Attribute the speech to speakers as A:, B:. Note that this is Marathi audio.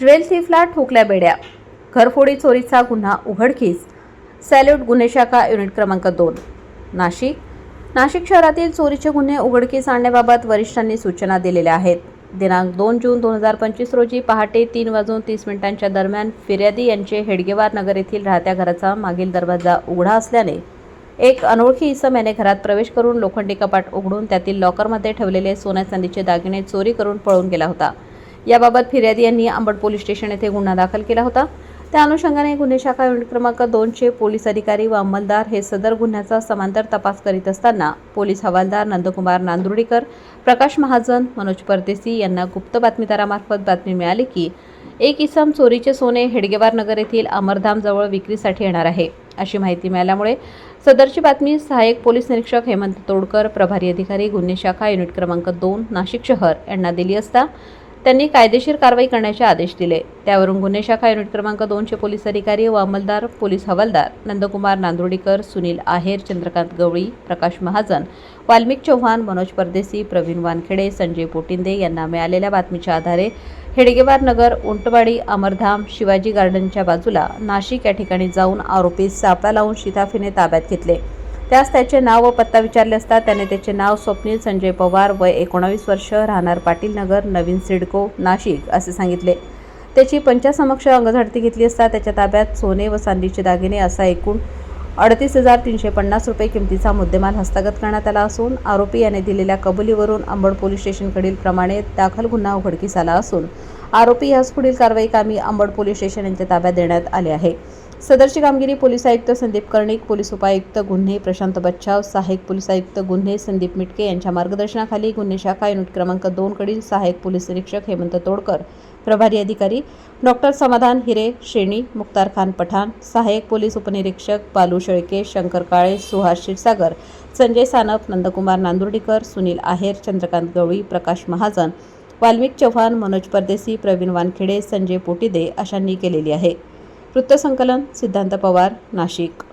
A: ज्वेल थीफला ठोकल्या बेड्या. घरफोडी चोरीचा गुन्हा उघडकीस. सॅल्यूट गुन्हे शाखा युनिट क्रमांक दोन. नाशिक. नाशिक शहरातील चोरीचे गुन्हे उघडकीस आणण्याबाबत वरिष्ठांनी सूचना दिलेल्या आहेत. दिनांक दोन जून दोन हजार पंचवीस रोजी पहाटे तीन वाजून तीस मिनिटांच्या दरम्यान फिर्यादी यांचे हेडगेवार नगर येथील राहत्या घराचा मागील दरवाजा उघडा असल्याने एक अनोळखी इसम याने घरात प्रवेश करून लोखंडी कपाट उघडून त्यातील लॉकरमध्ये ठेवलेले सोन्या चांदीचे दागिने चोरी करून पळून गेला होता. याबाबत फिर्यादी यांनी अंबड पोलीस स्टेशन येथे गुन्हा दाखल केला होता. त्या अनुषंगाने गुन्हे शाखा युनिट क्रमांक दोनचे पोलीस अधिकारी व अंमलदार हे सदर गुन्ह्याचा समांतर तपास करीत असताना पोलीस हवालदार नंदकुमार नांदुर्डीकर प्रकाश महाजन मनोज परदेसी यांना गुप्त बातमीदारामार्फत बातमी मिळाली की एक इसम चोरीचे सोने हेडगेवार नगर येथील अमरधामजवळ विक्रीसाठी येणार आहे. अशी माहिती मिळाल्यामुळे सदरची बातमी सहाय्यक पोलीस निरीक्षक हेमंत तोडकर प्रभारी अधिकारी गुन्हे शाखा युनिट क्रमांक दोन नाशिक शहर यांना दिली असता त्यांनी कायदेशीर कारवाई करण्याचे आदेश दिले. त्यावरून गुन्हे शाखा युनिट क्रमांक दोनचे पोलीस अधिकारी व अंमलदार पोलीस हवालदार नंदकुमार नांदुर्डीकर सुनील आहेर चंद्रकांत गवळी प्रकाश महाजन वाल्मिक चव्हाण मनोज परदेसी प्रवीण वानखेडे संजय पोटिंदे यांना मिळालेल्या बातमीच्या आधारे हेडगेवार नगर उंटवाडी अमरधाम शिवाजी गार्डनच्या बाजूला नाशिक या ठिकाणी जाऊन आरोपी सापळा लावून शिताफीने ताब्यात घेतले. त्यास त्याचे नाव व पत्ता विचारले असता त्याने त्याचे नाव स्वप्नील संजय पवार वय एकोणावीस वर्ष राहणार पाटील नगर नवीन सिडको नाशिक असे सांगितले. त्याची पंचासमक्ष अंगझाडती घेतली असता त्याच्या ताब्यात सोने व चांदीचे दागिने असा एकूण अडतीस हजार तीनशे पन्नास रुपये किमतीचा मुद्देमाल हस्तगत करण्यात आला असून आरोपी याने दिलेल्या कबुलीवरून अंबड पोलीस स्टेशनकडील प्रमाणे दाखल गुन्हा उघडकीस आला असून आरोपी यास पुढील कारवाई कामी अंबड पोलीस स्टेशन यांच्या ताब्यात देण्यात आले आहे. सदरची कामगिरी पोलीस आयुक्त संदीप कर्णिक पोलीस उपायुक्त गुन्हे प्रशांत बच्छाव सहाय्यक पोलीस आयुक्त गुन्हे संदीप मिटके यांच्या मार्गदर्शनाखाली गुन्हे शाखा युनिट क्रमांक दोनकडील सहाय्यक पोलीस निरीक्षक हेमंत तोडकर प्रभारी अधिकारी डॉक्टर समाधान हिरे श्रेणी मुक्तार खान पठाण सहाय्यक पोलीस उपनिरीक्षक बालू शेळके शंकर काळे सुहास क्षीरसागर संजय सानप नंदकुमार नांदुर्डीकर सुनील आहेर चंद्रकांत गवळी प्रकाश महाजन वाल्मिक चव्हाण मनोज परदेसी प्रवीण वानखेडे संजय पोटिदे अशांनी केलेली आहे. वृत्तसंकलन सिद्धांत पवार नाशिक.